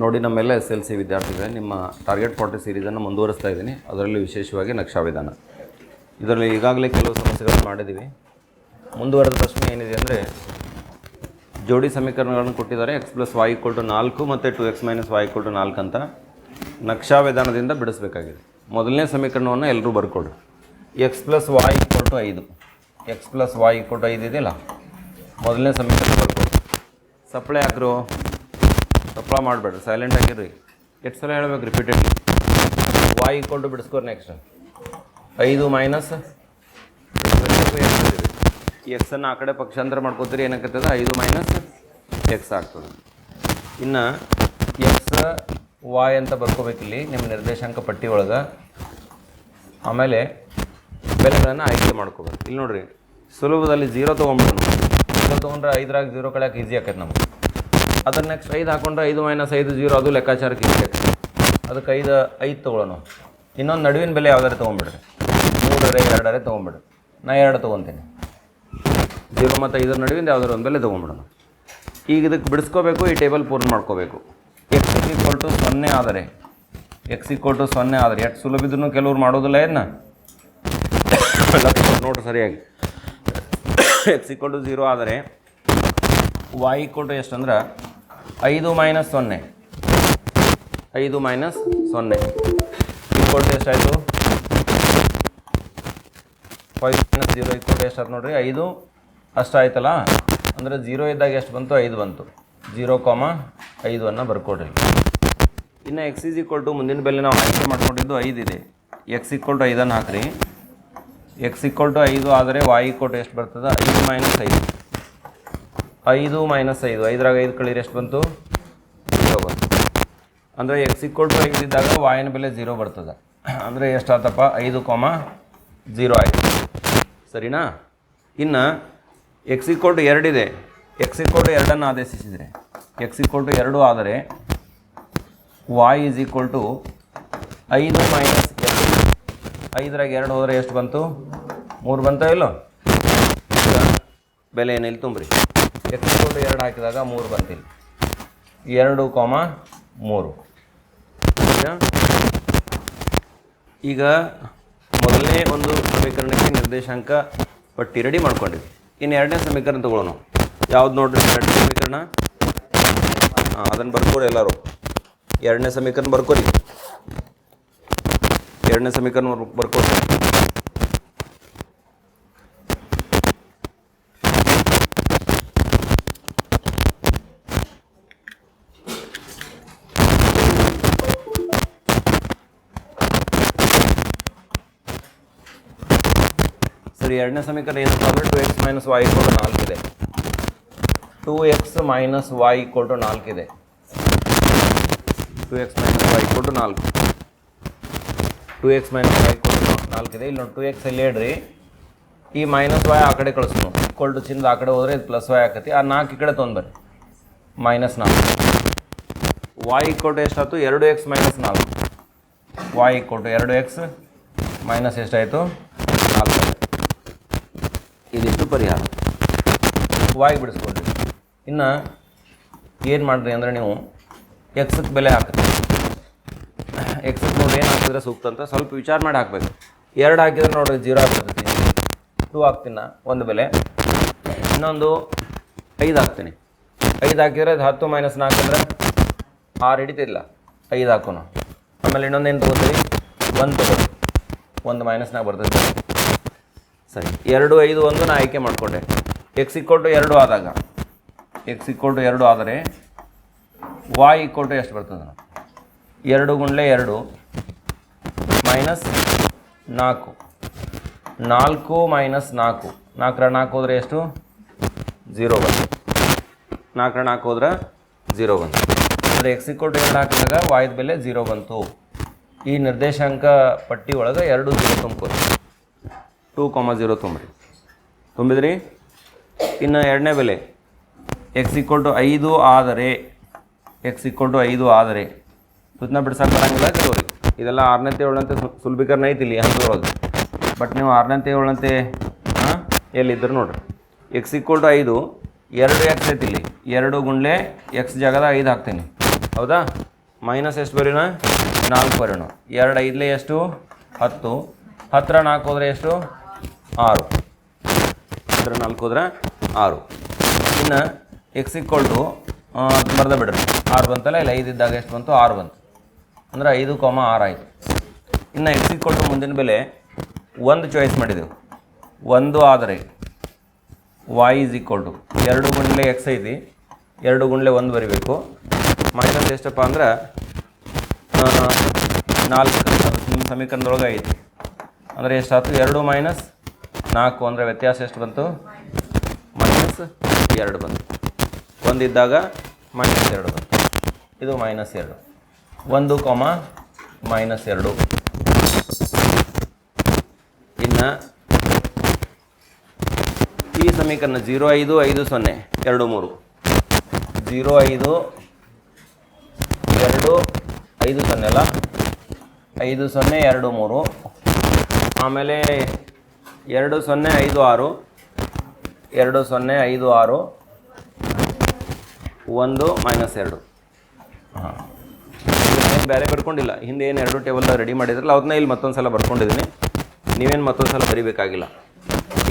ನೋಡಿ ನಮ್ಮೆಲ್ಲ S L C ವಿದ್ಯಾರ್ಥಿಗಳೇ, ನಿಮ್ಮ ಟಾರ್ಗೆಟ್ ಫಾರ್ಟಿ ಸೀರೀಸನ್ನು ಮುಂದುವರಿಸ್ತಾ ಇದ್ದೀನಿ. ಅದರಲ್ಲಿ ವಿಶೇಷವಾಗಿ ನಕ್ಷಾ ವಿಧಾನ. ಇದರಲ್ಲಿ ಈಗಾಗಲೇ ಕೆಲವು ಸಮಸ್ಯೆಗಳನ್ನು ಮಾಡಿದ್ದೀವಿ. ಮುಂದುವರೆದ ಪ್ರಶ್ನೆ ಏನಿದೆ ಅಂದರೆ, ಜೋಡಿ ಸಮೀಕರಣಗಳನ್ನು ಕೊಟ್ಟಿದ್ದಾರೆ. X plus Y equal to ನಾಲ್ಕು ಮತ್ತು two X minus Y equal to ನಾಲ್ಕು ಅಂತ ನಕ್ಷಾ ವಿಧಾನದಿಂದ ಬಿಡಿಸಬೇಕಾಗಿದೆ. ಮೊದಲನೇ ಸಮೀಕರಣವನ್ನು ಎಲ್ಲರೂ ಬರ್ಕೊಡ್ರಿ X plus Y equal to ಐದು. X plus Y equal to ಐದು ಇದೆಯಲ್ಲ? ಮೊದಲನೇ ಸಮೀಕರಣ ಬರ್ಕೊಡ್ರಿ ಸಪ್ಲೈ ಹಾಕ್ರು ಸಪ್ಲ ಮಾಡಬೇಡ್ರಿ ಸೈಲೆಂಟ್ ಆಗಿರ್ರಿ. ಎಷ್ಟು ಸಲ ಹೇಳ್ಬೇಕು ರಿಪೀಟೆಡ್ಲಿ ವಾಯ್ ಟು ಬಿಡಿಸ್ಕೋರಿ ನೆಕ್ಸ್ಟ್ ಐದು ಮೈನಸ್ ಎಕ್ಸನ್ನು ಆ ಕಡೆ ಪಕ್ಷಾಂತರ ಮಾಡ್ಕೋತೀರಿ, ಏನಾಗ್ತದೆ? ಐದು ಮೈನಸ್ ಎಕ್ಸ್ ಆಗ್ತದೆ. ಇನ್ನು ಎಕ್ಸ್ ವಾಯ್ ಅಂತ ಬರ್ಕೋಬೇಕಿಲ್ಲಿ ನಿಮ್ಮ ನಿರ್ದೇಶಾಂಕ ಪಟ್ಟಿ ಒಳಗೆ. ಆಮೇಲೆ ಬೆಲೆಗಳನ್ನು ಆಯ್ಕೆ ಮಾಡ್ಕೋಬೇಕು. ಇಲ್ಲಿ ನೋಡಿರಿ, ಸುಲಭದಲ್ಲಿ ಜೀರೋ ತೊಗೊಂಬಿಡೋಣ ಜೀರೋ ತೊಗೊಂಡ್ರೆ ಐದರಾಗ ಜೀರೋ ಕಳ್ಯಾಕೆ ಈಸಿ ಆಕೈತೆ ನಮ್ಗೆ. ಅದ್ರ ನೆಕ್ಸ್ಟ್ ಐದು ಹಾಕೊಂಡ್ರೆ ಐದು ಮೈನಸ್ ಐದು ಜೀರೋ ಅದು ಲೆಕ್ಕಾಚಾರಕ್ಕೆ ಆಕೈತೆ ಅದಕ್ಕೆ ಐದು ಐದು ತೊಗೊಳೋಣ ಇನ್ನೊಂದು ನಡುವಿನ ಬೆಲೆ ಯಾವ್ದಾರು ತೊಗೊಂಬಿಡ್ರಿ ಮೂರರೆ, ಎರಡರೆ ತೊಗೊಂಬಿಡ್ರಿ ನಾ ಎರಡು ತೊಗೊತೀನಿ. ಜೀರೋ ಮತ್ತು ಐದರ ನಡುವಿನ ಯಾವ್ದಾರು ಒಂದು ಬೆಲೆ ತೊಗೊಂಬಿಡೋಣ ಈಗ ಇದಕ್ಕೆ ಬಿಡಿಸ್ಕೋಬೇಕು, ಈ ಟೇಬಲ್ ಪೂರ್ಣ ಮಾಡ್ಕೋಬೇಕು. ಎಕ್ಸ್ ಈಕ್ವಲ್ ಟು ಸೊನ್ನೆ ಆದರೆ ಎಕ್ಸ್ ಈಕ್ವಲ್ ಟು ಸೊನ್ನೆ ಆದರೆ, ಎಷ್ಟು ಸುಲಭ ಇದ್ರೂ ಕೆಲವ್ರು ಮಾಡೋದಿಲ್ಲ ಏನ? ನೋಡ್ರಿ ಸರಿಯಾಗಿ. ಎಕ್ಸ್ ಈಕ್ವಲ್ ಟು ಝೀರೋ ಆದರೆ ವಾಯ್ ಈಕ್ವಲ್ ಟು ಎಷ್ಟು ಅಂದ್ರೆ ಐದು ಮೈನಸ್ ಸೊನ್ನೆ. ಐದು ಮೈನಸ್ ಸೊನ್ನೆ. ಇಕ್ವಲ್ ಎಷ್ಟಾಯಿತು five minus zero equal to ಎಷ್ಟು ಆಯ್ತು ನೋಡ್ರಿ. ಐದು ಅಷ್ಟಾಯ್ತಲ್ಲ ಅಂದರೆ ಜೀರೋ ಇದ್ದಾಗ ಎಷ್ಟು ಬಂತು? ಐದು ಬಂತು. ಜೀರೋ ಕಾಮ ಅನ್ನು ಬರ್ಕೊಡ್ರಿ. ಇನ್ನು ಎಕ್ಸ್ ಈಸ್ ಈಕ್ವಲ್ ಟು ಮುಂದಿನ ಬೆಲೆ ನಾವು ಆಯ್ಕೆ ಮಾಡ್ಕೊಂಡಿದ್ದು ಐದು ಇದೆ. ಎಕ್ಸ್ ಈಕ್ವಲ್ ಟು ಐದನ್ನು ಹಾಕ್ರಿ. ಎಕ್ಸ್ ಈಕ್ವಲ್ ಟು ಐದು ಆದರೆ ವಾಯ್ ಈಕ್ವಲ್ ಟು ಎಷ್ಟು ಬರ್ತದೆ? ಐದು ಮೈನಸ್ ಐದು. ಐದು ಮೈನಸ್ ಐದು. ಐದರಾಗ ಐದು ಕಳೀರಿ ಎಷ್ಟು ಬಂತು? ಜೀರೋ ಬಂತು. ಅಂದರೆ ಎಕ್ಸ್ ಇಕ್ವಲ್ ಟು ಐದು ಇದ್ದಾಗ ವಾಯಿನ ಬೆಲೆ ಜೀರೋ ಬರ್ತದೆ. ಅಂದರೆ ಎಷ್ಟಾತಪ್ಪ? ಐದು ಕೊಮ ಜೀರೋ ಆಯಿತು. ಸರಿನಾ? ಇನ್ನು ಎಕ್ಸ್ ಇಕ್ವಲ್ ಟು ಎರಡಿದೆ ಎಕ್ಸ್ ಇಕ್ವಲ್ ಟು ಎರಡನ್ನು ಆದೇಶಿಸಿದರೆ ಎಕ್ಸ್ ಇಕ್ವಲ್ ಟು ಎರಡು ಆದರೆ ವಾಯ್ ಈಸ್ ಈಕ್ವಲ್ ಟು ಐದು ಮೈನಸ್ ಎರಡು. ಐದರಾಗ ಎರಡು ಹೋದರೆ ಎಷ್ಟು ಬಂತು? ಮೂರು ಬಂತ ಇಲ್ಲೋ? ಬೆಲೆ ಏನಿಲ್ಲ ತುಂಬ್ರಿ. ಈಕ್ವಲ್ ಎರಡು ಹಾಕಿದಾಗ ಮೂರು ಬಂದಿಲ್ಲ. ಎರಡು ಕಾಮ ಮೂರು. ಈಗ ಮೊದಲನೇ ಒಂದು ಸಮೀಕರಣಕ್ಕೆ ನಿರ್ದೇಶಾಂಕ ಪಟ್ಟಿ ರೆಡಿ ಮಾಡ್ಕೊಂಡಿದ್ವಿ. ಇನ್ನು ಎರಡನೇ ಸಮೀಕರಣ ತಗೊಳ್ಳೋಣ. ಯಾವ್ದು ನೋಡ್ರಿ? ಎರಡನೇ ಸಮೀಕರಣ? ಅದನ್ನು ಬರ್ಕೋರಿ ಎಲ್ಲರೂ. ಎರಡನೇ ಸಮೀಕರಣ ಬರ್ಕೋರಿ ಎರಡನೇ ಸಮೀಕರಣ ಬರ್- ಬರ್ಕೋರಿ ಸರಿ ಎರಡನೇ ಸಮೀಕರಣ ಏನಪ್ಪ ಅಂದರೆ two x minus y equal to ಇದೆ. Two x minus y equal to ಇದೆ. Two x minus y equal to ನಾಲ್ಕು. Two x minus y equal to ಇದೆ. ಇಲ್ಲಿ ನೋಡಿ ಟು ಎಕ್ಸ್ ಅಲ್ಲಿ ಹೇಳ್ರಿ. ಈ ಮೈನಸ್ ವೈ ಆ ಕಡೆ ಕಳಿಸ್ನು. ಇಕ್ವಲ್ ಟು ಚಿನ್ನದ ಆ ಕಡೆ ಹೋದರೆ ಇದು ಪ್ಲಸ್ ವೈ ಆಕತಿ. ಆ ನಾಲ್ಕು ಈ ಕಡೆ ತೊಗೊಂಡ್ಬರ್ರಿ ಮೈನಸ್ ನಾಲ್ಕು. ವೈ ಇಕ್ವಲ್ ಟು ಎಷ್ಟಾಯ್ತು? ಎರಡು ಎಕ್ಸ್ ಮೈನಸ್ ನಾಲ್ಕು. ವೈ ಇಕ್ವಲ್ ಟು ಎರಡು ಎಕ್ಸ್ ಮೈನಸ್ ಎಷ್ಟಾಯಿತು? ನಾಲ್ಕು. ಪರಿಹಾರ. ವಾಯ್ ಬಿಡಿಸ್ಕೊಡ್ರಿ ಇನ್ನು ಏನು ಮಾಡಿರಿ ಅಂದರೆ ನೀವು ಎಕ್ಸಕ್ಕೆ ಬೆಲೆ ಹಾಕ್ರಿ. ಎಕ್ಸಕ್ಕೆ ನೋಡಿ ಏನು ಹಾಕಿದ್ರೆ ಸೂಕ್ತ ಅಂತ ಸ್ವಲ್ಪ ವಿಚಾರ ಮಾಡಿ ಹಾಕಬೇಕು. ಎರಡು ಹಾಕಿದ್ರೆ ನೋಡ್ರಿ ಜೀರೋ ಆಗ್ತೈತಿ. ಟೂ ಹಾಕ್ತೀನಿ ಒಂದು ಬೆಲೆ. ಇನ್ನೊಂದು ಐದು ಹಾಕ್ತೀನಿ. ಐದು ಹಾಕಿದ್ರೆ ಅದು ಹತ್ತು ಮೈನಸ್ ನಾಲ್ಕು ಅಂದರೆ ಆರು ಹಿಡಿತಿಲ್ಲ ಐದು ಹಾಕೋಣ ಆಮೇಲೆ ಇನ್ನೊಂದು ಏನು ತೊಗೋತೀವಿ ಒಂದು ತೊಗೊಳ್ಳಿ ಒಂದು ಮೈನಸ್ನಾಗ ಬರ್ತೈತೆ. ಸರಿ, ಎರಡು, ಐದು, ಒಂದು ನಾ ಆಯ್ಕೆ ಮಾಡಿಕೊಂಡೆ. ಎಕ್ಸ್ ಇಕ್ವಲ್ ಟು ಎರಡು ಆದಾಗ ಎಕ್ಸ್ ಇಕ್ವಲ್ ಟು ಎರಡು ಆದರೆ ವಾಯ್ ಇಕ್ವಲ್ ಟು ಎಷ್ಟು ಬರ್ತದೆ ಎರಡು ಗುಂಡ್ಲೆ ಎರಡು ಮೈನಸ್ ನಾಲ್ಕು. ನಾಲ್ಕು ಮೈನಸ್ ನಾಲ್ಕು. ನಾಲ್ಕರ ನಾಲ್ಕು ಹೋದರೆ ಎಷ್ಟು? ಝೀರೋ ಬಂತು ನಾಲ್ಕರ ನಾಲ್ಕು ಹೋದ್ರೆ ಝೀರೋ ಬಂತು. ಅಂದರೆ ಎಕ್ಸ್ ಇಕ್ವಲ್ ಟು ಎರಡು ಹಾಕಿದಾಗ ವಾಯ್ದ ಬೆಲೆ ಝೀರೋ ಬಂತು. ಈ ನಿರ್ದೇಶಾಂಕ ಪಟ್ಟಿ ಒಳಗೆ ಎರಡು ಝೀರೋ ತುಂಬ್ಕೋರಿ ಟೂ, ಕಾಮ, ಜೀರೋ ತುಂಬ್ರಿ. ತುಂಬಿದ್ರಿ? ಇನ್ನು ಎರಡನೇ ಬೆಲೆ. ಎಕ್ಸ್ ಈಕ್ವಲ್ ಟು ಐದು ಆದರೆ ಎಕ್ಸ್ ಈಕ್ವಲ್ ಟು ಐದು ಆದರೆ. ಸುತ್ತನ ಬಿಡ್ಸಕ್ಕೆ ಬರಂಗಿಲ್ಲ ಕೆಲವ್ರಿಗೆ ಇದೆಲ್ಲ ಆರನೇತೆ ಏಳಂತೆ ಸುಲಭೀಕರಣ ಐತಿ ಇಲ್ಲಿ ಹಂಗೆ ಬಟ್ ನೀವು ಆರನೇತೆ ಏಳಂತೆ ಹಾಂ ಎಲ್ಲಿದ್ದರು ನೋಡ್ರಿ. ಎಕ್ಸ್ ಈಕ್ವಲ್ ಟು ಐದು, ಎರಡು ಎಕ್ಸ್ ಐತಿ ಇಲ್ಲಿ. ಎರಡು ಗುಂಡ್ಲೆ ಎಕ್ಸ್ ಜಾಗದ ಐದು ಹಾಕ್ತೀನಿ. ಹೌದಾ? ಮೈನಸ್ ಎಷ್ಟು ಬರೀಣ ನಾಲ್ಕು ಬರೋಣ ಎರಡು ಐದಲೇ ಎಷ್ಟು? ಹತ್ತು. ಹತ್ತಿರ ನಾಲ್ಕು ಹೋದರೆ ಎಷ್ಟು? ಆರು. ಅಂದರೆ ನಾಲ್ಕು ಹೋದ್ರೆ ಆರು. ಇನ್ನು ಎಕ್ಸ್ ಈಕ್ವಲ್ ಟು ಅದು ಬರ್ದ ಬಿಡ್ರಿ. ಆರು ಬಂತಲ್ಲ, ಇಲ್ಲ ಐದು ಇದ್ದಾಗ ಎಷ್ಟು ಬಂತು? ಆರು ಬಂತು. ಅಂದ್ರೆ ಐದು ಕಾಮ ಆರು ಆಯಿತು. ಇನ್ನು ಎಕ್ಸ್ ಈಕ್ವಲ್ ಟು ಮುಂದಿನ ಬೆಲೆ ಒಂದು ಚಾಯ್ಸ್ ಮಾಡಿದೆವು. ಒಂದು ಆದರೆ ವಾಯ್ ಇಸ್ ಈಕ್ವಲ್ ಟು ಎರಡು ಗುಂಡ್ಲೆ ಎಕ್ಸ್ ಐತಿ. ಎರಡು ಗುಂಡ್ಲೆ ಒಂದು ಬರಿಬೇಕು. ಮೈನಸ್ ಎಷ್ಟಪ್ಪ ಅಂದ್ರೆ ನಾಲ್ಕು. ಸಮೀಕರಣದೊಳಗೆ ಐತಿ. ಅಂದರೆ ಎಷ್ಟಾಯ್ತು ಎರಡು ಮೈನಸ್ ನಾಲ್ಕು ಅಂದರೆ ವ್ಯತ್ಯಾಸ ಎಷ್ಟು ಬಂತು? ಮೈನಸ್ ಎರಡು ಬಂತು. ಒಂದಿದ್ದಾಗ ಮೈನಸ್ ಎರಡು ಬಂತು. ಇದು ಮೈನಸ್ ಎರಡು. ಒಂದು ಕೊಮ ಮೈನಸ್ ಎರಡು. ಇನ್ನು ಈ ಸಮೀಕರಣ ಜೀರೋ ಐದು ಐದು ಸೊನ್ನೆ, ಎರಡು ಮೂರು. ಜೀರೋ ಐದು, ಎರಡು, ಐದು ಸೊನ್ನೆ ಅಲ್ಲ? ಐದು ಸೊನ್ನೆ, ಎರಡು ಮೂರು. ಆಮೇಲೆ ಎರಡು ಸೊನ್ನೆ ಐದು ಆರು. ಎರಡು ಸೊನ್ನೆ ಐದು ಆರು. ಒಂದು ಮೈನಸ್ ಎರಡು. ಹಾಂ. ಬೇರೆ ಬರ್ಕೊಂಡಿಲ್ಲ. ಹಿಂದೆ ಏನು ಎರಡು ಟೇಬಲ್ ರೆಡಿ ಮಾಡಿದ್ರಲ್ಲ ಅದನ್ನ ಇಲ್ಲಿ ಮತ್ತೊಂದು ಸಲ ಬರ್ಕೊಂಡಿದ್ದೀನಿ ನೀವೇನು ಮತ್ತೊಂದು ಸಲ ಬರಿಬೇಕಾಗಿಲ್ಲ.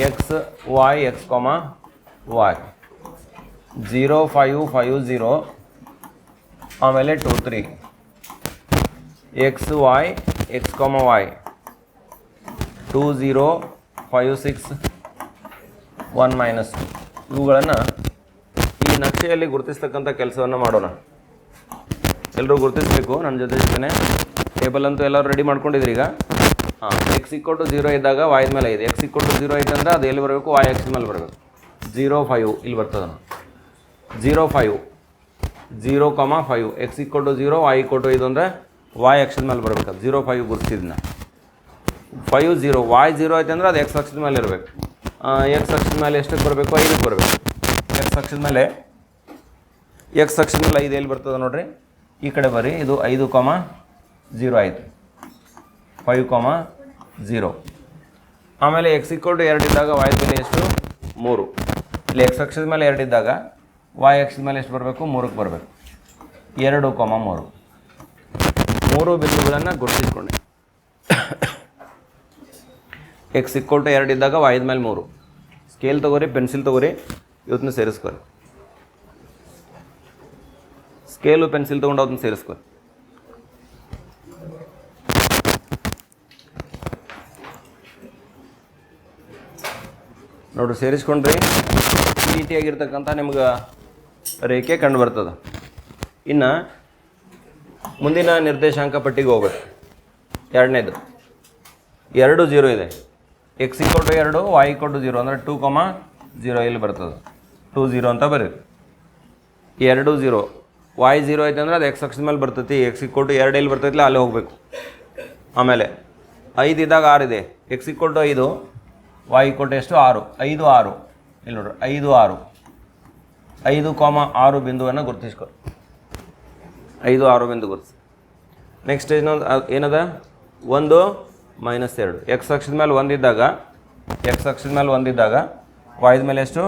X y x comma y zero five five zero ಆಮೇಲೆ two three x y x comma y two zero five six one minus ಇವುಗಳನ್ನು ಈ ನಕ್ಷೆಯಲ್ಲಿ ಗುರುತಿಸ್ತಕ್ಕಂಥ ಕೆಲಸವನ್ನು ಮಾಡೋಣ. ಎಲ್ಲರೂ ಗುರುತಿಸಬೇಕು? ನನ್ನ ಜೊತೆ ಜೊತೆನೆ ಟೇಬಲ್ ಅಂತೂ ಎಲ್ಲರೂ ರೆಡಿ ಮಾಡ್ಕೊಂಡಿದ್ರಿ ಈಗ? ಹಾಂ ಎಕ್ಸ್ ಇಕ್ವಲ್ ಟು ಜೀರೋ ಇದ್ದಾಗ ವಾಯ್ದ ಮೇಲೆ ಇದೆ. ಎಕ್ಸ್ ಇಕ್ವಲ್ ಟು ಜೀರೋ ಐತೆ ಅಂದ್ರೆ ಅದು ಎಲ್ಲಿ ಬರಬೇಕು? ವಾಯ್ ಎಕ್ಸ್ ಮೇಲೆ ಬರಬೇಕು. ಜೀರೋ ಫೈವ್ ಇಲ್ಲಿ ಬರ್ತದೆ zero five zero comma five x equal to zero y equal to ಇದು ಅಂದರೆ ವಾಯ್ ಅಕ್ಷದ ಮೇಲೆ ಬರಬೇಕು. ಜೀರೋ ಫೈವ್ ಗುರುತಿದ್ನ ಫೈವ್ ಜೀರೋ ವಾಯ್ ಝೀರೋ ಆಯ್ತು ಅಂದ್ರೆ ಅದು ಎಕ್ಸ್ ಅಕ್ಷದ ಮೇಲೆ ಇರಬೇಕು. ಎಕ್ಸ್ ಅಕ್ಷದ ಮೇಲೆ ಎಷ್ಟಕ್ಕೆ ಬರಬೇಕು? ಐದಕ್ಕೆ ಬರಬೇಕು. ಎಕ್ಸ್ ಅಕ್ಷದ ಮೇಲೆ ಎಕ್ಸ್ ಅಕ್ಷದ ಮೇಲೆ ಐದು ಎಲ್ಲಿ ಬರ್ತದೆ ನೋಡ್ರಿ? ಈ ಕಡೆ ಬರ್ರಿ, ಇದು ಐದು ಕಾಮ ಜೀರೋ ಆಯಿತು. ಫೈವ್ ಕಾಮ ಝೀರೋ ಆಮೇಲೆ ಎಕ್ಸ್ ಇಕ್ವಲ್ ಟು ಎರಡು ಇದ್ದಾಗ ವಾಯ್ ಬೆಲೆ ಎಷ್ಟು? ಮೂರು. ಇಲ್ಲಿ ಎಕ್ಸ್ ಅಕ್ಷದ ಮೇಲೆ ಎರಡು ಇದ್ದಾಗ ವಾಯ್ ಅಕ್ಷದ ಮೇಲೆ ಎಷ್ಟು ಬರಬೇಕು? ಮೂರಕ್ಕೆ ಬರಬೇಕು. ಎರಡು ಕಾಮ ಮೂರು. ಮೂರು ಬಿಂದುಗಳನ್ನು ಗುರುತಿಸ್ಕೊಂಡೆ. ಎಕ್ಸ್ ಇಕ್ವಲ್ ಟು ಎರಡು ಇದ್ದಾಗ ವಾಯ್ದ ಮೇಲೆ ಮೂರು. ಸ್ಕೇಲ್ ತೊಗೋರಿ ಪೆನ್ಸಿಲ್ ತೊಗೋರಿ ಇವತ್ತನ್ನ ಸೇರಿಸ್ಕೊರಿ. ಸ್ಕೇಲು ಪೆನ್ಸಿಲ್ ತೊಗೊಂಡು ಅದನ್ನ ಸೇರಿಸ್ಕೊರಿ. ನೋಡ್ರಿ, ಸೇರಿಸ್ಕೊಂಡ್ರಿ. ಈ ರೀತಿಯಾಗಿರ್ತಕ್ಕಂಥ ನಿಮ್ಗೆ ರೇಖೆ ಕಂಡು ಬರ್ತದೆ ಇನ್ನು ಮುಂದಿನ ನಿರ್ದೇಶಾಂಕ ಪಟ್ಟಿಗೆ ಹೋಗ್ಬೇಕು. ಎರಡನೇದು. ಎರಡು, ಜೀರೋ ಇದೆ. ಎಕ್ಸ್ ಟು ಎರಡು ವೈ ಟು ಜೀರೋ ಅಂದರೆ ಟೂ ಕಾಮ ಜೀರೋ ಇಲ್ಲಿ ಬರ್ತದೆ. ಟೂ ಜೀರೋ ಅಂತ ಬರೀರಿ. ಎರಡು ಜೀರೋ ವೈ ಜೀರೋ ಐತೆ ಅಂದ್ರೆ ಅದು ಎಕ್ಸ್ ಎಕ್ಸ್ ಮೇಲೆ ಬರ್ತೈತಿ ಎಕ್ಸ್ ಟು ಎರಡು ಎಲ್ಲಿ ಬರ್ತೈತಿ, ಅಲ್ಲಿ ಹೋಗಬೇಕು. ಆಮೇಲೆ ಐದು ಇದ್ದಾಗ ಆರು ಇದೆ. ಎಕ್ಸ್ ಟು ಐದು ವೈ ಟು ಎಷ್ಟು? ಆರು. ಐದು ಆರು. ಇಲ್ಲಿ ನೋಡ್ರಿ, ಐದು ಆರು. ಐದು ಕಾಮ ಆರು ಬಿಂದುವನ್ನು ಗುರುತಿಸ್ಕೊ ಐದು ಆರು ಬಿಂದು ಗುರುತಿಸಿ. ನೆಕ್ಸ್ಟ್ ಇನ್ನೊಂದು ಏನದ? ಒಂದು ಮೈನಸ್ ಎರಡು. ಎಕ್ಸ್ ಅಕ್ಷದ ಮೇಲೆ ಒಂದಿದ್ದಾಗ ಎಕ್ಸ್ ಅಕ್ಷದ ಮೇಲೆ ಒಂದಿದ್ದಾಗ ವಾಯ್ದ ಮೇಲೆ ಎಷ್ಟು?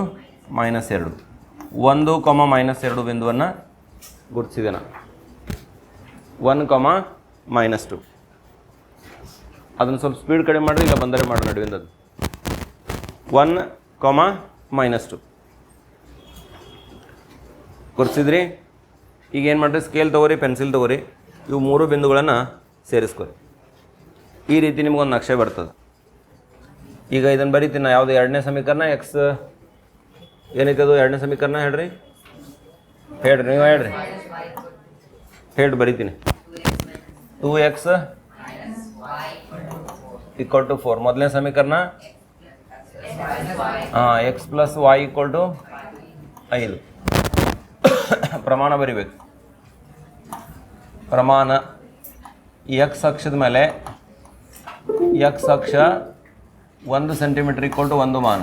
ಮೈನಸ್ ಎರಡು. ಒಂದು ಕೊಮ ಮೈನಸ್ ಎರಡು ಬಿಂದುವನ್ನು ಗುರುತಿಸಿದೆ ನಾನು ಒನ್ ಕೊಮ ಮೈನಸ್ ಟು ಅದನ್ನು ಸ್ವಲ್ಪ ಸ್ಪೀಡ್ ಕಡಿಮೆ ಮಾಡಿರಿ, ಇಲ್ಲ ಬಂದರೆ ಮಾಡಿ ನಡುವಿಂದ ಅದು. ಒನ್ ಕೊಮ ಮೈನಸ್ ಟು ಗುರುತಿಸಿದ್ರಿ? ಈಗ ಏನು ಮಾಡಿರಿ? ಸ್ಕೇಲ್ ತೊಗೋರಿ ಪೆನ್ಸಿಲ್ ತೊಗೋರಿ, ಇವು ಮೂರು ಬಿಂದುಗಳನ್ನು ಸೇರಿಸ್ಕೊರಿ. ಈ ರೀತಿ ನಿಮಗೊಂದು ನಕ್ಷೆ ಬರ್ತದೆ. ಈಗ ಇದನ್ನು ಬರೀತೀನಿ ನಾ ಯಾವುದು ಎರಡನೇ ಸಮೀಕರಣ ಎಕ್ಸ್ ಅದು ಎರಡನೇ ಸಮೀಕರಣ ಹೇಳ್ರಿ? ಹೇಳ್ರಿ, ನೀವು ಹೇಳ್ರಿ. ಹೇಳಿ ಬರೀತೀನಿ. Two x equal to four ಮೊದಲನೇ ಸಮೀಕರಣ? ಹಾಂ x plus y equal to ಐದು. ಪ್ರಮಾಣ ಬರಿಬೇಕು. ಪ್ರಮಾಣ ಎಕ್ಸ್ ಅಕ್ಷದ ಮೇಲೆ ಎಕ್ಸ್ ಅಕ್ಷ ಒಂದು ಸೆಂಟಿಮೀಟ್ರ್ ಈಕ್ವಲ್ ಟು ಒಂದು ಮಾನ.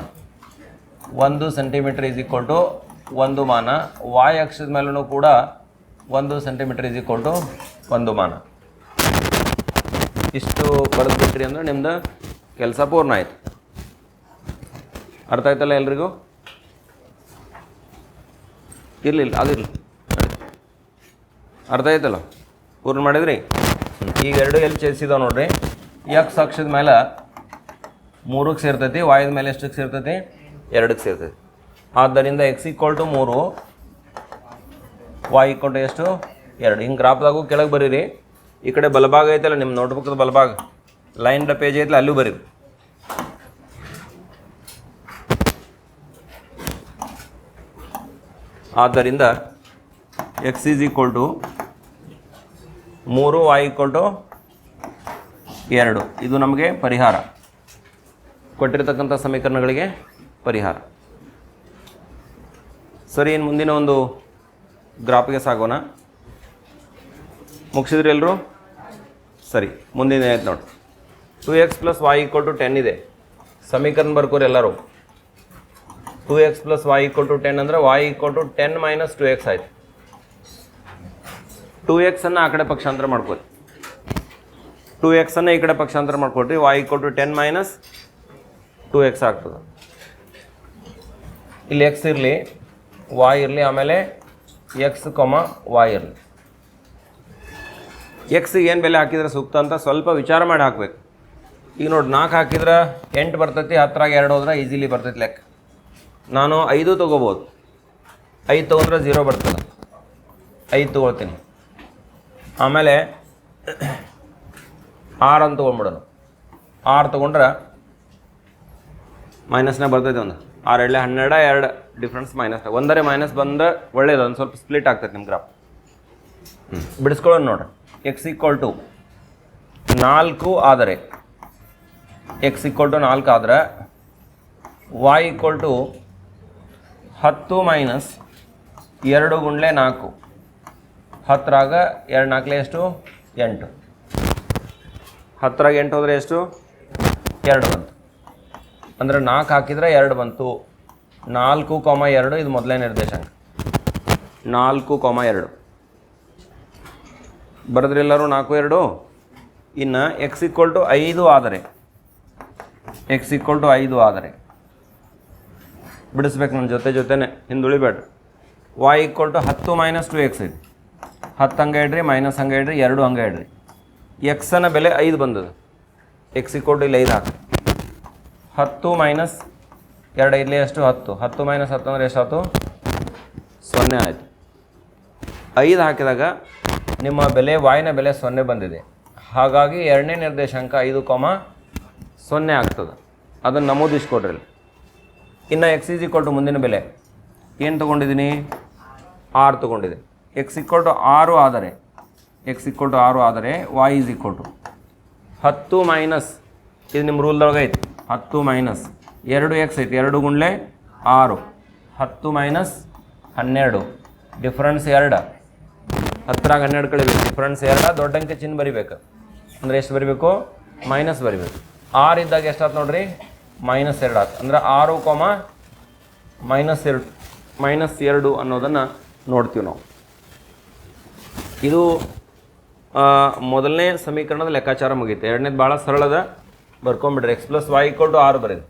ಒಂದು ಸೆಂಟಿಮೀಟ್ರ್ ಈಸ್ ಈಕ್ವಲ್ ಟು ಒಂದು ಮಾನ. ವಾಯ್ ಅಕ್ಷದ ಮೇಲೂ ಕೂಡ ಒಂದು ಸೆಂಟಿಮೀಟ್ರ್ ಈಸ್ ಈಕ್ವಲ್ ಟು ಒಂದು ಮಾನ. ಇಷ್ಟು ಬರೆದ್ಬಿಟ್ರಿ ಅಂದ್ರೆ ನಿಮ್ದು ಕೆಲಸ ಪೂರ್ಣ ಆಯ್ತು. ಅರ್ಥ ಆಯ್ತಲ್ಲ ಎಲ್ರಿಗೂ? ಇರಲಿಲ್ಲ ಅದಿರಲಿ. ಅರ್ಥ ಆಯ್ತಲ್ಲ? ಪೂರ್ಣ ಮಾಡಿದ್ರಿ. ಈಗ ಎರಡು ಎಲ್ಲಿ ಚೇಸಿದಾವೆ ನೋಡ್ರಿ. ಎಕ್ಸ್ ಅಕ್ಷದ ಮೇಲೆ ಮೂರಕ್ಕೆ ಸೇರ್ತೈತಿ ವಾಯದ ಮೇಲೆ ಎಷ್ಟಕ್ಕೆ ಸೇರ್ತೈತಿ? ಎರಡಕ್ಕೆ ಸೇರ್ತೈತಿ. ಆದ್ದರಿಂದ ಎಕ್ಸ್ ಈಕ್ವಲ್ ಟು ಮೂರು ವಾಯ್ ಈಕ್ವಲ್ ಟು ಎಷ್ಟು? ಎರಡು. ಹಿಂಗೆ ಗ್ರಾಫ್ದಾಗೂ ಕೆಳಗೆ ಬರೀರಿ. ಈ ಕಡೆ ಬಲಭಾಗ ಐತಲ್ಲ, ನಿಮ್ಮ ನೋಟ್ಬುಕ್ದ ಬಲಭಾಗ. ಲೈನ್ದ ಪೇಜ್ ಐತಲ್ಲ, ಅಲ್ಲೂ ಬರೀರಿ. ಆದ್ದರಿಂದ ಎಕ್ಸ್ ಈಸ್ ಈಕ್ವಲ್ ಟು ಮೂರು ವಾಯ್ ಈಕ್ವಲ್ ಟು ಎರಡು. ಇದು ನಮಗೆ ಪರಿಹಾರ. ಕೊಟ್ಟಿರತಕ್ಕಂಥ ಸಮೀಕರಣಗಳಿಗೆ ಪರಿಹಾರ. ಸರಿ ಇನ್ನು ಮುಂದಿನ ಒಂದು ಗ್ರಾಫ್ಗೆ ಸಾಗೋಣ. ಮುಗಿಸಿದ್ರಿ ಎಲ್ಲರೂ ಸರಿ, ಮುಂದಿನ ಆಯ್ತು ನೋಡಿ. Two x plus y equal to ten ಇದೆ. ಸಮೀಕರಣ ಬರ್ಕೋರಿ ಎಲ್ಲರೂ. Two x plus y equal to ten ಅಂದರೆ y equal to ten minus two x ಆಯ್ತು. ಟು ಎಕ್ಸನ್ನು ಆ ಕಡೆ ಪಕ್ಷಾಂತರ ಮಾಡ್ಕೊರಿ. ಟು ಎಕ್ಸನ್ನು ಈ ಕಡೆ ಪಕ್ಷಾಂತರ ಮಾಡಿಕೊಡ್ರಿ ವಾಯ್ ಕೊಟ್ಟು ಟೆನ್ ಮೈನಸ್ ಟು ಎಕ್ಸ್ ಆಗ್ತದೆ. ಇಲ್ಲಿ ಎಕ್ಸ್ ಇರಲಿ ವಾಯ್ ಇರಲಿ, ಆಮೇಲೆ ಎಕ್ಸ್ ಕೊಮ ವಾಯ್ ಇರಲಿ. ಎಕ್ಸ್ ಏನು ಬೆಲೆ ಹಾಕಿದ್ರೆ ಸೂಕ್ತ ಅಂತ ಸ್ವಲ್ಪ ವಿಚಾರ ಮಾಡಿ ಹಾಕ್ಬೇಕು. ಈಗ ನೋಡಿ ನಾಲ್ಕು ಹಾಕಿದ್ರೆ ಎಂಟು ಬರ್ತೈತಿ ಹತ್ತರಾಗ ಎರಡು ಹೋದ್ರೆ ಈಸಿಲಿ ಬರ್ತೈತಿ ಲೆಕ್ಕ. ನಾನು ಐದು ತೊಗೋಬೋದು. ಐದು ತೊಗೊಂಡ್ರೆ ಝೀರೋ ಬರ್ತದೆ. ಐದು ತೊಗೊಳ್ತೀನಿ. ಆಮೇಲೆ ಆರು ಅಂತ ತೊಗೊಂಡ್ಬಿಡೋಣ. ಆರು ತೊಗೊಂಡ್ರೆ ಮೈನಸ್ನೇ ಬರ್ತೈತೆ ಒಂದು. ಆರು ಎರಡೇ ಹನ್ನೆರಡು ಎರಡು ಡಿಫ್ರೆನ್ಸ್ ಮೈನಸ್. ಒಂದರೆ ಮೈನಸ್ ಬಂದರೆ ಒಳ್ಳೇದು ಒಂದು ಸ್ವಲ್ಪ ಸ್ಪ್ಲಿಟ್ ಆಗ್ತೈತೆ ನಿಮ್ಮ ಗ್ರಾಫ್ ಹ್ಞೂ ಬಿಡಿಸ್ಕೊಳ್ಳೋಣ ನೋಡ್ರಿ. ಎಕ್ಸ್ ಈಕ್ವಲ್ ಟು ನಾಲ್ಕು ಆದರೆ ಎಕ್ಸ್ ಈಕ್ವಲ್ ಟು ನಾಲ್ಕು ಆದರೆ ವಾಯ್ ಈಕ್ವಲ್ ಟು ಹತ್ತು ಮೈನಸ್ ಎರಡು ಗುಂಡ್ಲೆ ನಾಲ್ಕು. ಹತ್ತರಾಗ ಎರಡು ನಾಲ್ಕಲೆ ಎಷ್ಟು? ಎಂಟು. ಹತ್ತರಾಗ ಎಂಟು ಹೋದರೆ ಎಷ್ಟು? ಎರಡು ಬಂತು. ಅಂದರೆ ನಾಲ್ಕು ಹಾಕಿದರೆ ಎರಡು ಬಂತು. ನಾಲ್ಕು ಕಾಮ ಎರಡು, ಇದು ಮೊದಲನೇ ನಿರ್ದೇಶಾಂಕ. ನಾಲ್ಕು ಕಾಮ ಎರಡು. ಬರೆದ್ರೆಲ್ಲರೂ ನಾಲ್ಕು ಎರಡು? ಇನ್ನು ಎಕ್ಸ್ ಈಕ್ವಲ್ ಟು ಐದು ಆದರೆ. ಎಕ್ಸ್ ಈಕ್ವಲ್ ಟು ಐದು ಆದರೆ. ಬಿಡಿಸ್ಬೇಕು ನನ್ನ ಜೊತೆ ಜೊತೆನೆ, ಹಿಂದುಳಿಬೇಡ್ರಿ. ವಾಯ್ ಈಕ್ವಲ್ ಟು ಹತ್ತು ಮೈನಸ್ ಟು ಎಕ್ಸ್ ಇದು. ಹತ್ತು ಹಂಗೆ ಇಡ್ರಿ ಮೈನಸ್ ಹಂಗೆ ಇಡ್ರಿ ಎರಡು ಹಂಗೆ ಇಡ್ರಿ ಎಕ್ಸನ ಬೆಲೆ ಐದು ಬಂದದ ಎಕ್ಸ್ ಈಕ್ವಲ್ ಟು ಇಲ್ಲಿ ಐದು ಹಾಕಿ. ಹತ್ತು ಮೈನಸ್ ಎರಡು, ಇಲ್ಲಿ ಎಷ್ಟು ಹತ್ತು. ಹತ್ತು ಮೈನಸ್ ಹತ್ತು ಅಂದರೆ ಎಷ್ಟು ಆಯ್ತು? ಸೊನ್ನೆ ಆಯಿತು. ಐದು ಹಾಕಿದಾಗ ನಿಮ್ಮ ಬೆಲೆ ವಾಯಿನ ಬೆಲೆ ಸೊನ್ನೆ ಬಂದಿದೆ. ಹಾಗಾಗಿ ಎರಡನೇ ನಿರ್ದೇಶಾಂಕ ಐದು ಕಾಮ ಸೊನ್ನೆ ಆಗ್ತದೆ. ಅದನ್ನು ನಮೂದಿಸ್ಕೊಡ್ರಿ. ಇನ್ನು ಎಕ್ಸ್ ಈಸ್ ಈಕ್ವಲ್ ಟು ಮುಂದಿನ ಬೆಲೆ. ಏನು ತೊಗೊಂಡಿದ್ದೀನಿ? ಆರು ತೊಗೊಂಡಿದೆ ಎಕ್ಸ್ ಈಕ್ವಲ್ ಟು ಆರು ಆದರೆ ಎಕ್ಸ್ ಈಕ್ವಲ್ ಟು ಆರು ಆದರೆ ವಾಯ್ ಈಸ್ ಈಕ್ವಲ್ ಟು ಹತ್ತು ಮೈನಸ್ ಇದು ನಿಮ್ಮ ರೂಲ್ದೊಳಗೆ ಐತಿ. ಹತ್ತು ಮೈನಸ್ ಎರಡು ಎಕ್ಸ್ ಐತಿ. ಎರಡು ಗುಂಡ್ಲೆ ಆರು. ಹತ್ತು ಮೈನಸ್ ಹನ್ನೆರಡು. ಡಿಫ್ರೆನ್ಸ್ ಎರಡು. ಹತ್ತರಾಗ ಹನ್ನೆರಡು ಕಳಿಬೇಕು. ಡಿಫ್ರೆನ್ಸ್ ಎರಡು. ದೊಡ್ಡ ಅಂಕೆ ಚಿನ್ನ ಬರಿಬೇಕು. ಅಂದರೆ ಎಷ್ಟು ಬರಿಬೇಕು? ಮೈನಸ್ ಬರಿಬೇಕು. ಆರು ಇದ್ದಾಗ ಎಷ್ಟಾಯ್ತು ನೋಡ್ರಿ? ಮೈನಸ್ ಎರಡು ಆಯ್ತು ಅಂದ್ರೆ ಆರು ಕೋಮ ಮೈನಸ್ ಎರಡು ಮೈನಸ್ ಎರಡು ಅನ್ನೋದನ್ನು ನೋಡ್ತೀವಿ ನಾವು. ಇದು ಮೊದಲನೇ ಸಮೀಕರಣದ ಲೆಕ್ಕಾಚಾರ ಮುಗೀತು ಎರಡನೇದು ಭಾಳ ಸರಳದ. ಬರ್ಕೊಂಬಿಡ್ರಿ. X plus y equal to ಆರು ಬರೀರಿ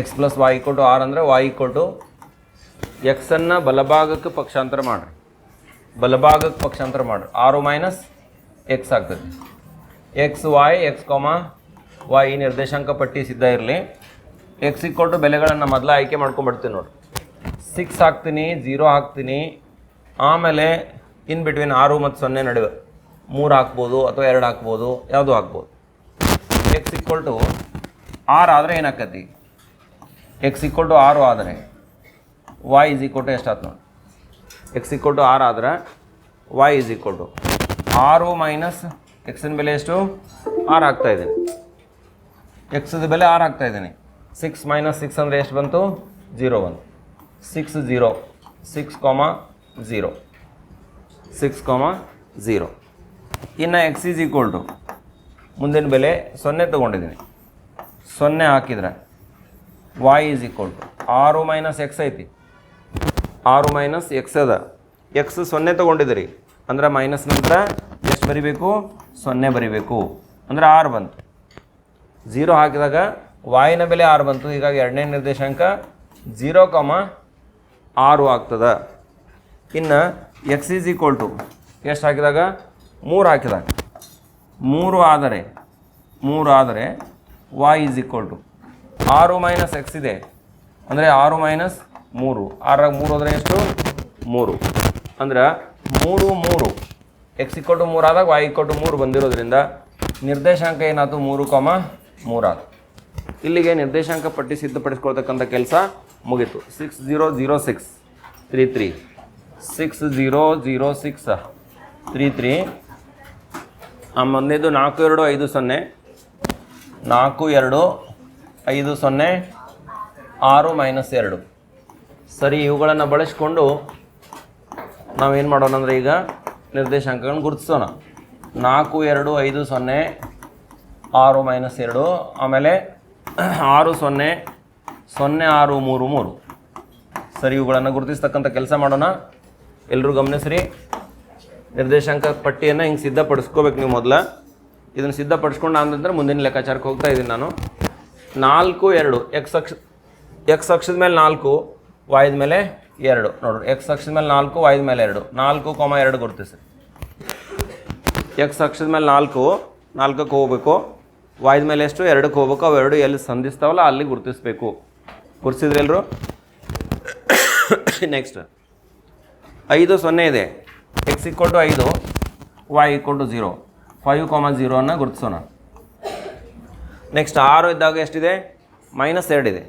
x plus y equal to R ಅಂದರೆ ವೈ ಈಕ್ವಲ್ ಟು ಎಕ್ಸನ್ನು ಬಲಭಾಗಕ್ಕೆ ಪಕ್ಷಾಂತರ ಮಾಡಿರಿ. ಬಲಭಾಗಕ್ಕೆ ಪಕ್ಷಾಂತರ ಮಾಡಿರಿ. ಆರು ಮೈನಸ್ ಎಕ್ಸ್ ಆಗ್ತದೆ. X y x comma y ಈ ನಿರ್ದೇಶಾಂಕ ಪಟ್ಟಿ ಸಿದ್ಧ ಇರಲಿ. ಎಕ್ಸ್ ಈಕ್ವಲ್ ಟು ಬೆಲೆಗಳನ್ನು ಮೊದಲು ಆಯ್ಕೆ ಮಾಡ್ಕೊಂಬಿಡ್ತೀನಿ ನೋಡಿ ಸಿಕ್ಸ್ ಹಾಕ್ತೀನಿ ಜೀರೋ ಹಾಕ್ತೀನಿ. ಆಮೇಲೆ ಇನ್ ಬಿಟ್ವೀನ್ ಆರು ಮತ್ತು ಸೊನ್ನೆ ನಡುವೆ. ಮೂರು ಹಾಕ್ಬೋದು ಅಥವಾ ಎರಡು ಹಾಕ್ಬೋದು, ಯಾವುದು ಹಾಕ್ಬೋದು? ಎಕ್ಸ್ ಈಕ್ವಲ್ ಟು ಆರು ಆದರೆ ಏನಾಕತಿ ಎಕ್ಸ್ ಈಕ್ವಲ್ ಟು ಆರು ಆದರೆ ವಾಯ್ ಇಸ್ ಈಕ್ವಲ್ ಟು ಎಷ್ಟಾಯ್ತು ನೋಡಿ? ಎಕ್ಸ್ ಈಕ್ವಲ್ ಟು ಆರು ಆದರೆ ವಾಯ್ ಇಸ್ ಈಕ್ವಲ್ ಟು ಆರು ಮೈನಸ್ ಎಕ್ಸಿನ ಬೆಲೆ ಎಷ್ಟು? ಆರು ಆಗ್ತಾ ಇದ್ದೀನಿ. ಎಕ್ಸದ ಬೆಲೆ ಆರು ಇದ್ದೀನಿ. ಸಿಕ್ಸ್ ಮೈನಸ್ ಸಿಕ್ಸ್ ಅಂದರೆ ಎಷ್ಟು ಬಂತು? ಜೀರೋ ಬಂತು. Six zero six comma zero six comma zero ಇನ್ನು ಎಕ್ಸ್ ಈಸ್ ಈಕ್ವಲ್ ಟು ಮುಂದಿನ ಬೆಲೆ ಸೊನ್ನೆ ತೊಗೊಂಡಿದ್ದೀನಿ. ಸೊನ್ನೆ ಹಾಕಿದ್ರೆ ವಾಯ್ ಈಸ್ ಈಕ್ವಲ್ ಟು ಆರು ಮೈನಸ್ ಎಕ್ಸ್ ಐತಿ. ಆರು ಮೈನಸ್ ಎಕ್ಸ್ ಅದ. ಎಕ್ಸ್ ಸೊನ್ನೆ ತೊಗೊಂಡಿದ್ದೀರಿ. ಅಂದ್ರೆ ಮೈನಸ್ ನಂತರ ಎಷ್ಟು ಬರಿಬೇಕು? ಸೊನ್ನೆ ಬರಿಬೇಕು. ಅಂದ್ರೆ ಆರು ಬಂತು. ಝೀರೋ ಹಾಕಿದಾಗ ವಾಯಿನ ಬೆಲೆ ಆರು ಬಂತು. ಹೀಗಾಗಿ ಎರಡನೇ ನಿರ್ದೇಶಾಂಕ ಝೀರೋ ಕಾಮ ಆರು ಆಗ್ತದೆ. ಇನ್ನು ಎಕ್ಸ್ ಈಸ್ ಈಕ್ವಲ್ ಟು ಎಷ್ಟು ಹಾಕಿದಾಗ? ಮೂರು ಹಾಕಿದಾಗ. ಮೂರು ಆದರೆ ಮೂರು ಆದರೆ ವಾಯ್ ಈಸ್ ಈಕ್ವಲ್ ಟು ಆರು ಮೈನಸ್ ಎಕ್ಸ್ ಇದೆ. ಅಂದರೆ ಆರು ಮೈನಸ್ ಮೂರು. ಆರಾಗ ಮೂರು ಹೋದರೆ ಎಷ್ಟು? ಮೂರು. ಅಂದ್ರೆ ಮೂರು ಮೂರು. ಎಕ್ಸ್ ಇಕ್ವಲ್ ಟು ಮೂರು ಆದಾಗ ವಾಯ್ ಇಕ್ವಲ್ ಟು ಮೂರು ಬಂದಿರೋದ್ರಿಂದ ನಿರ್ದೇಶಾಂಕ ಏನಾಯ್ತು? ಮೂರು ಕಾಮ ಮೂರಾತು ಇಲ್ಲಿಗೆ ನಿರ್ದೇಶಾಂಕ ಪಟ್ಟಿ ಸಿದ್ಧಪಡಿಸ್ಕೊಳ್ತಕ್ಕಂಥ ಕೆಲಸ ಮುಗೀತು. Six zero zero six three three six zero zero six three three ಆ ಮೊನ್ನೆದು ನಾಲ್ಕು ಎರಡು ಐದು ಸೊನ್ನೆ, ನಾಲ್ಕು ಎರಡು ಐದು ಸೊನ್ನೆ, ಆರು ಮೈನಸ್ ಎರಡು. ಸರಿ, ಇವುಗಳನ್ನು ಬಳಸಿಕೊಂಡು ನಾವೇನು ಮಾಡೋಣ ಅಂದರೆ ಈಗ ನಿರ್ದೇಶಾಂಕಗಳನ್ನು ಗುರುತಿಸೋಣ. ನಾಲ್ಕು ಎರಡು ಐದು ಸೊನ್ನೆ, ಆರು ಮೈನಸ್ ಎರಡು, ಆಮೇಲೆ ಆರು ಸೊನ್ನೆ ಸೊನ್ನೆ ಆರು ಮೂರು ಮೂರು. ಸರಿ, ಇವುಗಳನ್ನು ಗುರುತಿಸ್ತಕ್ಕಂಥ ಕೆಲಸ ಮಾಡೋಣ. ಎಲ್ಲರೂ ಗಮನಿಸ್ರಿ. ನಿರ್ದೇಶಾಂಕ ಪಟ್ಟಿಯನ್ನು ಹಿಂಗೆ ಸಿದ್ಧಪಡಿಸ್ಕೋಬೇಕು ನೀವು ಮೊದಲ. ಇದನ್ನು ಸಿದ್ಧಪಡಿಸ್ಕೊಂಡು ಅಂದ್ರೆ ಮುಂದಿನ ಲೆಕ್ಕಾಚಾರಕ್ಕೆ ಹೋಗ್ತಾ ಇದ್ದೀನಿ ನಾನು. ನಾಲ್ಕು, ಎರಡು. ಎಕ್ಸ್ ಅಕ್ಷ ಎಕ್ಸ್ ಅಕ್ಷದ ಮೇಲೆ ನಾಲ್ಕು ವಾಯ್ದ ಮೇಲೆ ಎರಡು. ನೋಡ್ರಿ ಎಕ್ಸ್ ಅಕ್ಷದ ಮೇಲೆ ನಾಲ್ಕು ವಾಯ್ದ ಮೇಲೆ ಎರಡು. ನಾಲ್ಕು ಕೊಮ ಎರಡು ಗುರುತಿಸಿ. ಎಕ್ಸ್ ಅಕ್ಷದ ಮೇಲೆ ನಾಲ್ಕು, ನಾಲ್ಕಕ್ಕೆ ಹೋಗ್ಬೇಕು. ವಾಯ್ದ ಮೇಲೆ ಎಷ್ಟು? ಎರಡಕ್ಕೆ ಹೋಗ್ಬೇಕು. ಅವೆರಡು ಎಲ್ಲಿ ಸಂಧಿಸ್ತಾವಲ್ಲ ಅಲ್ಲಿ ಗುರುತಿಸ್ಬೇಕು. ಗುರುತಿಸಿದ್ರೆ ಎಲ್ಲರೂ ನೆಕ್ಸ್ಟ್ ಐದು, ಸೊನ್ನೆ ಇದೆ. ಎಕ್ಸ್ ಇಕ್ವಲ್ ಟು ಐದು y equal to zero five comma ಝೀರೋನ ಗುರುತಿಸೋಣ. ನೆಕ್ಸ್ಟ್ ಆರು ಇದ್ದಾಗ ಎಷ್ಟಿದೆ? ಮೈನಸ್ ಎರಡಿದೆ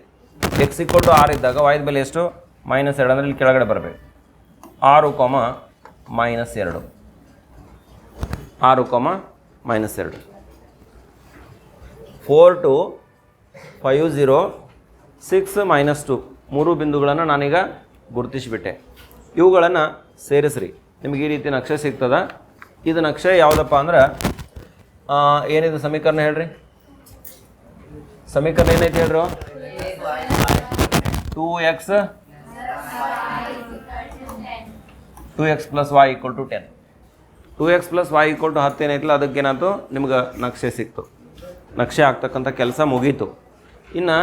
ಎಕ್ಸ್ ಇಕ್ವಲ್ ಟು ಆರು ಇದ್ದಾಗ ವೈದ ಬೆಲೆ ಎಷ್ಟು? ಮೈನಸ್ ಎರಡು ಅಂದರೆ ಇಲ್ಲಿ ಕೆಳಗಡೆ ಬರಬೇಕು. ಆರು ಕಾಮ ಮೈನಸ್ ಎರಡು. ಆರು ಕಾಮ ಮೈನಸ್ ಎರಡು. Four two five zero six minus two ಮೂರು ಬಿಂದುಗಳನ್ನು ನಾನೀಗ ಗುರುತಿಸಿಬಿಟ್ಟೆ. ಇವುಗಳನ್ನು ಸೇರಿಸ್ರಿ. ನಿಮಗೆ ಈ ರೀತಿ ನಕ್ಷೆ ಸಿಗ್ತದೆ? ಇದು ನಕ್ಷೆ ಯಾವುದಪ್ಪ ಅಂದ್ರೆ ಏನಿದೆ ಸಮೀಕರಣ ಹೇಳ್ರಿ? ಸಮೀಕರಣ ಏನೈತೆ ಹೇಳ್ರಿ? Two x two x plus y equal to ten two x plus y equal to ಹತ್ತು ಏನೈತಲ್ಲ, ಅದಕ್ಕೇನಾಯ್ತು? ನಿಮ್ಗೆ ನಕ್ಷೆ ಸಿಕ್ತು. ನಕ್ಷೆ ಆಗ್ತಕ್ಕಂಥ ಕೆಲಸ ಮುಗೀತು. ಇನ್ನು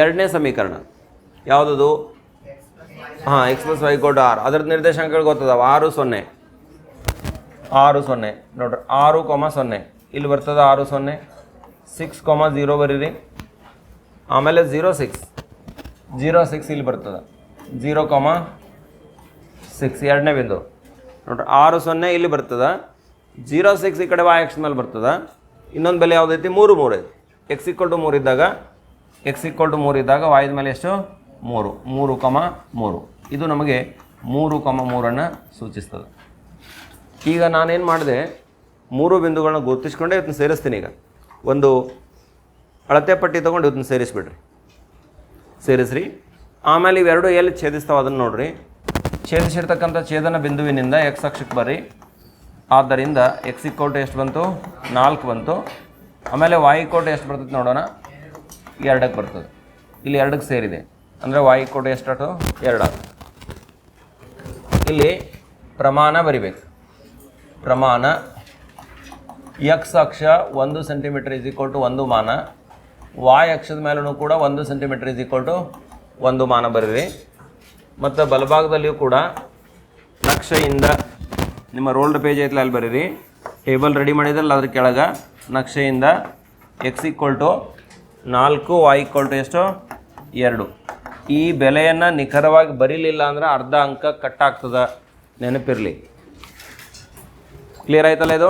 ಎರಡನೇ ಸಮೀಕರಣ. ಯಾವುದದು? ಹಾಂ ಎಕ್ಸ್ ಪ್ಲಸ್ ವೈ ಕೋಟ್ ಆರು. ಅದ್ರದ್ದು ನಿರ್ದೇಶಾಂಕಗಳು ಗೊತ್ತದಾವ? ಆರು ಸೊನ್ನೆ. ಆರು ಸೊನ್ನೆ. ನೋಡ್ರಿ, ಆರು ಕೊಮ ಸೊನ್ನೆ. ಇಲ್ಲಿ ಬರ್ತದೆ ಆರು ಸೊನ್ನೆ. ಸಿಕ್ಸ್ ಕೊಮ ಝೀರೋ ಬರೀರಿ. ಆಮೇಲೆ ಜೀರೋ ಸಿಕ್ಸ್ ಜೀರೋ ಸಿಕ್ಸ್ ಇಲ್ಲಿ ಬರ್ತದೆ. ಝೀರೋ ಕೊಮ ಸಿಕ್ಸ್ ಎರಡನೇ ಬಿಂದು. ನೋಡ್ರಿ, ಆರು ಸೊನ್ನೆ ಇಲ್ಲಿ ಬರ್ತದೆ. ಜೀರೋ ಸಿಕ್ಸ್ ಈ ಕಡೆ ವಾಯ್ ಎಕ್ಸ್ ಮೇಲೆ ಬರ್ತದೆ. ಇನ್ನೊಂದು ಬೆಲೆ ಯಾವುದೈತಿ ಮೂರು ಮೂರು ಐತಿ. ಎಕ್ಸ್ ಇಕ್ವಲ್ ಟು ಮೂರು ಇದ್ದಾಗ ಎಕ್ಸ್ ಇಕ್ವಲ್ ಟು ಮೂರು ಇದ್ದಾಗ ವಾಯ್ದ ಮೇಲೆ ಎಷ್ಟು? ಮೂರು. ಮೂರು ಕಮ ಮೂರು. ಇದು ನಮಗೆ ಮೂರು ಕಮ ಮೂರನ್ನು ಸೂಚಿಸ್ತದೆ. ಈಗ ನಾನೇನು ಮಾಡಿದೆ, ಮೂರು ಬಿಂದುಗಳನ್ನ ಗುರುತಿಸ್ಕೊಂಡೆ ಇದನ್ನ ಸೇರಿಸ್ತೀನಿ ಈಗ. ಒಂದು ಅಳತೆ ಪಟ್ಟಿ ತೊಗೊಂಡು ಇದನ್ನ ಸೇರಿಸ್ಬಿಡ್ರಿ. ಸೇರಿಸ್ರಿ. ಆಮೇಲೆ ಇವೆರಡು ಎಲ್ಲಿ ಛೇದಿಸ್ತಾವೆ ಅದನ್ನು ನೋಡ್ರಿ. ಛೇದಿಸಿರ್ತಕ್ಕಂಥ ಛೇದನ ಬಿಂದುವಿನಿಂದ ಎಕ್ಸ್ ಅಕ್ಷಕ್ಕೆ ಬರ್ರಿ. ಆದ್ದರಿಂದ ಎಕ್ಸ್ ಇಕ್ಕೋಟು ಎಷ್ಟು ಬಂತು? ನಾಲ್ಕು ಬಂತು. ಆಮೇಲೆ ವಾಯು ಕೋಟೆ ಎಷ್ಟು ಬರ್ತದೆ ನೋಡೋಣ. ಎರಡಕ್ಕೆ ಬರ್ತದೆ. ಇಲ್ಲಿ ಎರಡಕ್ಕೆ ಸೇರಿದೆ. ಅಂದರೆ ವಾಯು ಕೋಟೆ ಎಷ್ಟು ಎಷ್ಟಾಯ್ತು? ಎರಡಾಯ್ತು. ಇಲ್ಲಿ ಪ್ರಮಾಣ ಬರಿಬೇಕು. ಪ್ರಮಾಣ ಎಕ್ಸ್ ಅಕ್ಷ ಒಂದು ಸೆಂಟಿಮೀಟರ್ ಇಸ್ ಈಕ್ವಲ್ ಟು ಒಂದು ಮಾನ. ವಾಯ್ ಅಕ್ಷದ ಮೇಲೂ ಕೂಡ ಒಂದು ಸೆಂಟಿಮೀಟರ್ ಇಸ್ ಈಕ್ವಲ್ ಟು ಒಂದು ಮಾನ ಬರೀರಿ ಮತ್ತು ಬಲಭಾಗದಲ್ಲಿಯೂ ಕೂಡ ನಕ್ಷೆಯಿಂದ ನಿಮ್ಮ ರೋಲ್ಡ್ ಪೇಜ್ ಐತಲ್ಲ ಅಲ್ಲಿ ಬರೀರಿ. ಟೇಬಲ್ ರೆಡಿ ಮಾಡಿದ್ರಲ್ಲ ಅದ್ರ ಕೆಳಗೆ ನಕ್ಷೆಯಿಂದ ಎಕ್ಸ್ ಈಕ್ವಲ್ ಟು ನಾಲ್ಕು ವಾಯ್ ಈಕ್ವಲ್ ಟು ಎಷ್ಟು? ಎರಡು. ಈ ಬೆಲೆಯನ್ನು ನಿಖರವಾಗಿ ಬರೀಲಿಲ್ಲ ಅಂದ್ರೆ ಅರ್ಧ ಅಂಕ ಕಟ್ ನೆನಪಿರಲಿ. ಕ್ಲಿಯರ್ ಆಯ್ತಲ್ಲ ಇದು?